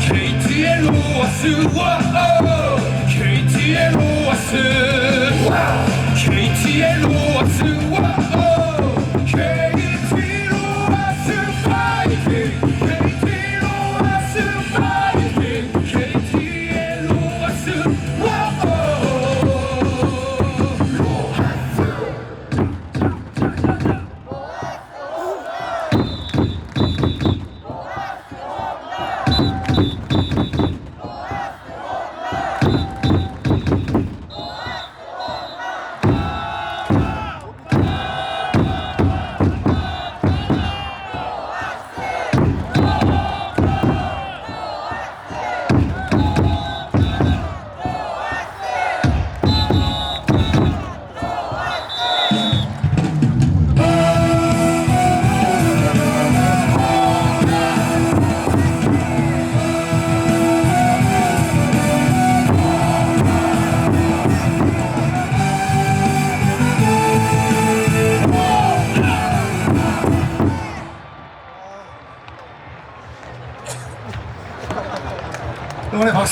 KT의 로아스 KT의 로아스 KT의 로아스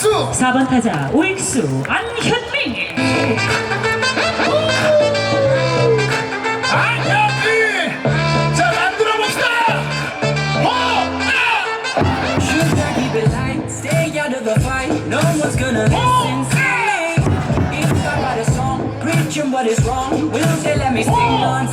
박수! 4번 타자 오익수 안현민 안녕히! 자, 만들어 봅시다! 호! Should I keep it light? Stay out of the fight. No one's gonna listen to me. It's about a song, preaching what is wrong. Will they let me sing on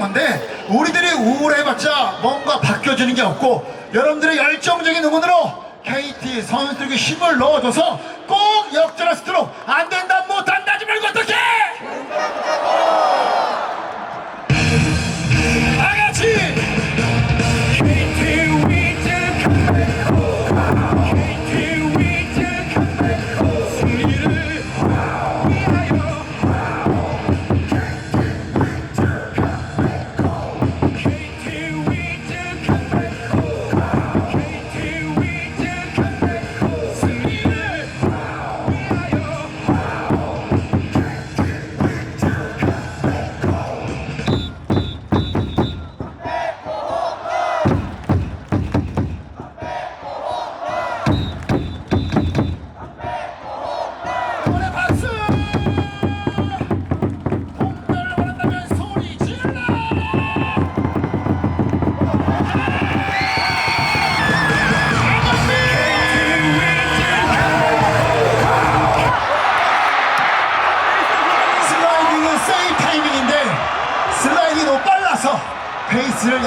건데 우리들이 우울해봤자 뭔가 바뀌어지는 게 없고 여러분들의 열정적인 응원으로 KT 선수들에게 힘을 넣어줘서 꼭 역전할 수 있도록 안된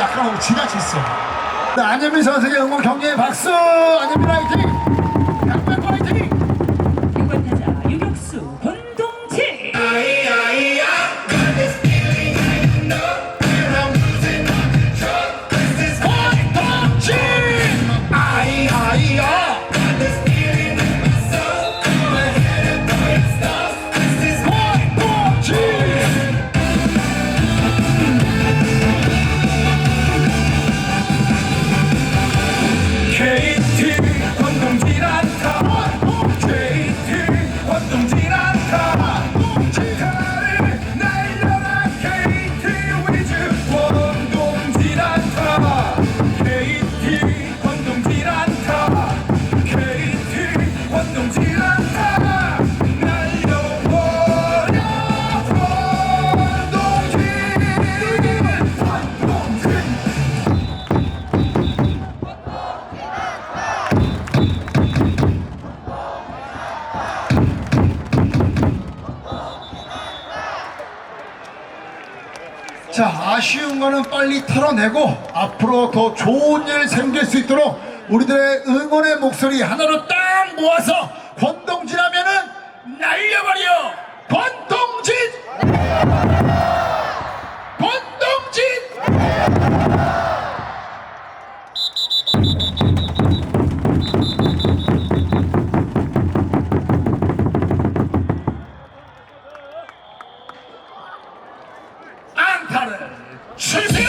약간 지나쳤어. 네, 안현민 선수의 응원 경기에 박수! 안현민 화이팅! 자, 아쉬운 거는 빨리 털어내고 앞으로 더 좋은 일 생길 수 있도록 우리들의 응원의 목소리 하나로 딱 모아서 권동진 하면은 날려버려! 권동진! 난타를 주세요.